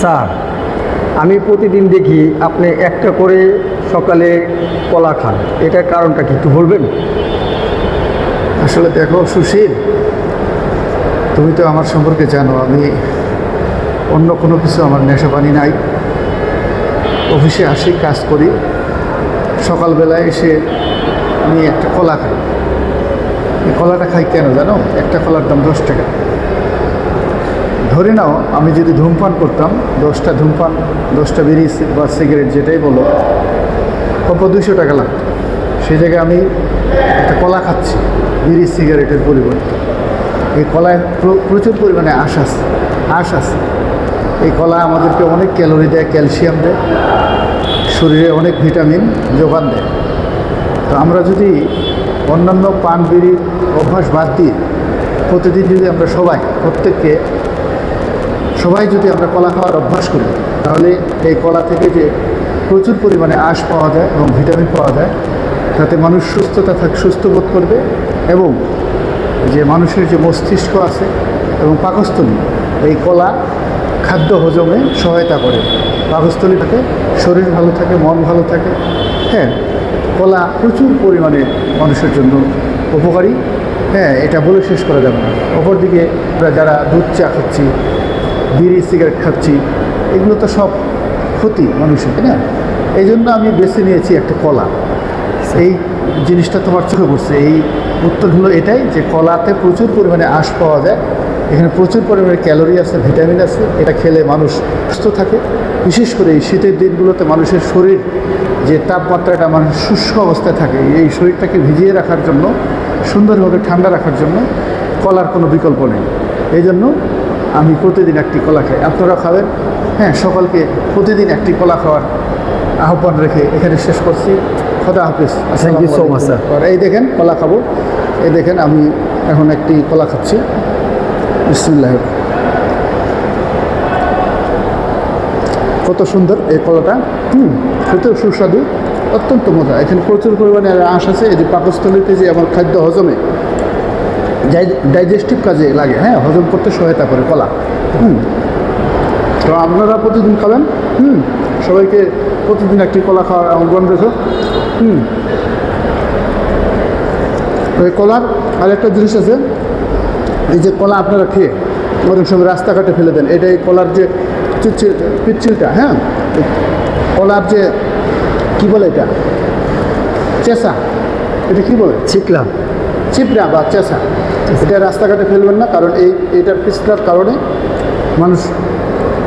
Sir, আমি প্রতিদিন দেখি আপনি একটা করে সকালে কলা খান। এটার কারণটা কি একটু বলবেন? আসলে দেখো, সুশীল, তুমি তো আমার সম্পর্কে জানো, আমি অন্য কোনো কিছু আমার নেশা পানি নাই। অফিসে আসি, কাজ করি। সকালবেলায় এসে আমি একটা কলা খাই। কলাটা খাই কেন জানো? একটা কলার দাম দশ টাকা। ধরে নাও, আমি যদি ধূমপান করতাম, দশটা ধূমপান, দশটা বিড়ি বা সিগারেট যেটাই বলো কত দুশো টাকা লাগতো। সেই জায়গায় আমি একটা কলা খাচ্ছি, বিড়ি সিগারেটের পরিবর্তে। এই কলায় প্র- প্রচুর পরিমাণে আশ আছে আশ আছে। এই কলা আমাদেরকে অনেক ক্যালোরি দেয়, ক্যালসিয়াম দেয়, শরীরে অনেক ভিটামিন যোগান দেয়। তো আমরা যদি অন্যান্য পান বিড়ির অভ্যাস বাদ দিয়ে প্রতিদিন যদি আমরা সবাই প্রত্যেককে সবাই যদি আমরা কলা খাওয়ার অভ্যাস করি, তাহলে এই কলা থেকে যে প্রচুর পরিমাণে আঁশ পাওয়া যায় এবং ভিটামিন পাওয়া যায়, তাতে মানুষ সুস্থতা থাক, সুস্থ বোধ করবে এবং যে মানুষের যে মস্তিষ্ক আছে এবং পাকস্থলী, এই কলা খাদ্য হজমে সহায়তা করে। পাকস্থলী থাকে শরীর ভালো থাকে, মন ভালো থাকে। হ্যাঁ কলা প্রচুর পরিমাণে মানুষের জন্য উপকারী। হ্যাঁ এটা বলে শেষ করা যাবে না। অপরদিকে আমরা যারা দুধ চা খাচ্ছি বিড়ি, সিগারেট খাচ্ছি, এগুলো তো সব ক্ষতি মানুষের, তাই না? এই জন্য আমি বেছে নিয়েছি একটা কলা। এই জিনিসটা তোমার চোখে পড়ছে। এই উত্তর হলো এটাই যে কলাতে প্রচুর পরিমাণে আঁশ পাওয়া যায়। এখানে প্রচুর পরিমাণে ক্যালোরি আছে, ভিটামিন আছে। এটা খেলে মানুষ সুস্থ থাকে। বিশেষ করে এই শীতের দিনগুলোতে মানুষের শরীর যে তাপমাত্রাটা মানুষ শুষ্ক অবস্থায় থাকে, এই শরীরটাকে ভিজিয়ে রাখার জন্য, সুন্দরভাবে ঠান্ডা রাখার জন্য কলার কোনো বিকল্প নেই। এই জন্য আমি প্রতিদিন একটি কলা খাই। আপনারা খাবেন? হ্যাঁ সকলকে প্রতিদিন একটি কলা খাওয়ার আহ্বান রেখে এখানে শেষ করছি। খোদা হাফিজ। You so much, sir. আর এই দেখেন কলা খাব। এই দেখেন আমি এখন একটি কলা খাচ্ছি। বিসমুল্লাহ। কত সুন্দর এই কলাটা। হুম খেতেও সুস্বাদু অত্যন্ত মজা। এখানে প্রচুর পরিমাণে আঁশ আছে। এই যে পাকস্থলীতে যে আমার খাদ্য হজমে ডাইজেস্টিভ কাজে লাগে হ্যাঁ হজম করতে সহায়তা করে, কলা। হুম। তো আপনারা প্রতিদিন খাবেন? হুম। সবাইকে প্রতিদিন একটি কলা খাওয়ার আহ্বান রেখো হুম। ওই কলার আর একটা জিনিস আছে, এই যে কলা আপনারা খেয়ে অনেক সময় রাস্তাঘাটে ফেলে দেন, এটা এই কলার যে চিচ্ছিল পিচ্ছিলটা হ্যাঁ কলার যে, কি বলে এটা? চেষা এটা কি বলে? শিখলাম চিপড়া বা চেষা এটা রাস্তাঘাটে ফেলবেন না, কারণ এই এটার পিছলার কারণে মানুষ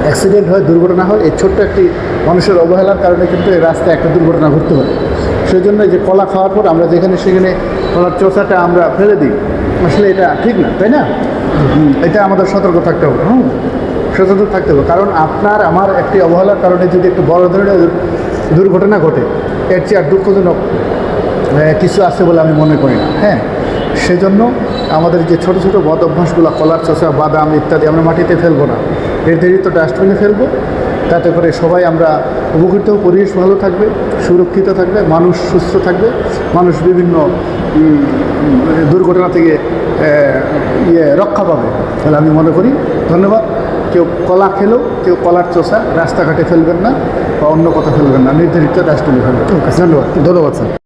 অ্যাক্সিডেন্ট হয়, দুর্ঘটনা হয়। এই ছোট্ট একটি মানুষের অবহেলার কারণে কিন্তু এই রাস্তায় একটা দুর্ঘটনা ঘটতে পারে। সেই জন্য যে কলা খাওয়ার পর আমরা যেখানে সেখানে কলার চোষাটা আমরা ফেলে দিই, আসলে এটা ঠিক না, তাই না? এটা আমাদের সতর্ক থাকতে হবে, হুম? সতর্ক থাকতে হবে। কারণ আপনার, আমার একটি অবহেলার কারণে যদি একটু বড় ধরনের দুর্ঘটনা ঘটে, এর চেয়ে আর দুঃখজনক কিছু আছে বলে আমি মনে করি না হ্যাঁ? সেজন্য আমাদের যে ছোট ছোট বদ অভ্যাসগুলো, কলার চষা, বাদাম ইত্যাদি আমরা মাটিতে ফেলব না। দেরি ডাস্টবিনে ফেলব। তাতে করে সবাই আমরা উপকৃত, পরিবেশ ভালো থাকবে, সুরক্ষিত থাকবে, মানুষ সুস্থ থাকবে, মানুষ বিভিন্ন দুর্ঘটনা থেকে ইয়ে রক্ষা পাবে তাহলে আমি মনে করি। ধন্যবাদ। কেউ কলা খেলেও, কেউ কলার চষা, রাস্তাঘাটে ফেলবেন না বা অন্য কথা ফেলবেন না। নির্ধারিত ডাস্টবিনে ফেলবেন। ধন্যবাদ। ধন্যবাদ, স্যার।